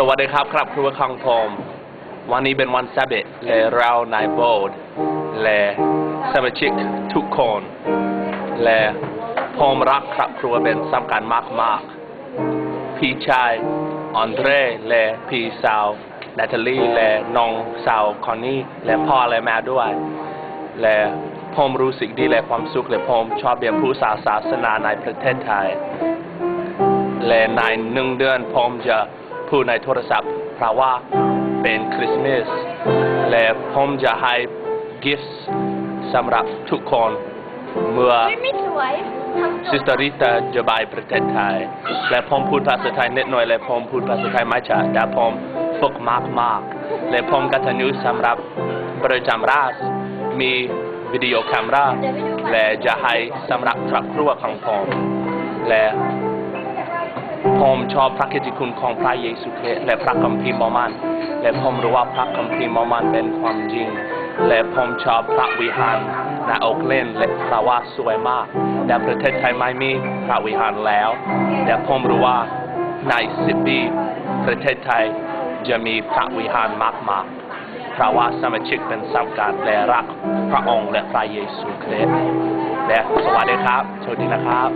สวัสดีครับครับครัวคังพมวันนี้เป็นวันซาเบตและเราในโบสถ์และสมาชิกทุกคน และผมรักครับครัวเป็นสำคัญมากมากพี่ชายอันเดรและพี่สาวนาตาลีและน้องสาวคอนนี่และพ่อและแม่ด้วย และผมรู้สึกดีและความสุขและผมชอบเรียนผู้ศาศาสนาในประเทศไทย และในหนึ่งเดือนผมจะ พูดในโทรศัพท์ เพราะว่าเป็นคริสต์มาสและผมจะให้กิฟต์สำหรับทุกคนเมื่อไม่ไม่สวยทำซิสเตอริตาจะไปประเทศไทย และผมพูดภาษาไทยนิดหน่อย และผมพูดภาษาไทยไม่ชัดแต่ผมฝึกมากมากๆและผมกตัญญูสำหรับประจำราชมีวิดีโอแคมราและจะให้สำหรับครอบครัวของผมและ ผมชอบพระกิติคุณของพระเยซูคริสต์และพระคัมภีร์มอมัน และผมรู้ว่าพระคัมภีร์มอมันเป็นความจริง และผมชอบพระวิหารในโอกเลนและพระว่าสวยมาก แต่ประเทศไทยไม่มีพระวิหารแล้ว แต่ผมรู้ว่าในสิบปีประเทศไทยจะมีพระวิหารมากมากพราะว่าสมาชิกเป็นสำคัญและรักพระองค์และพระเยซูคริสต์และสวัสดีครับสวัสดีนะครับ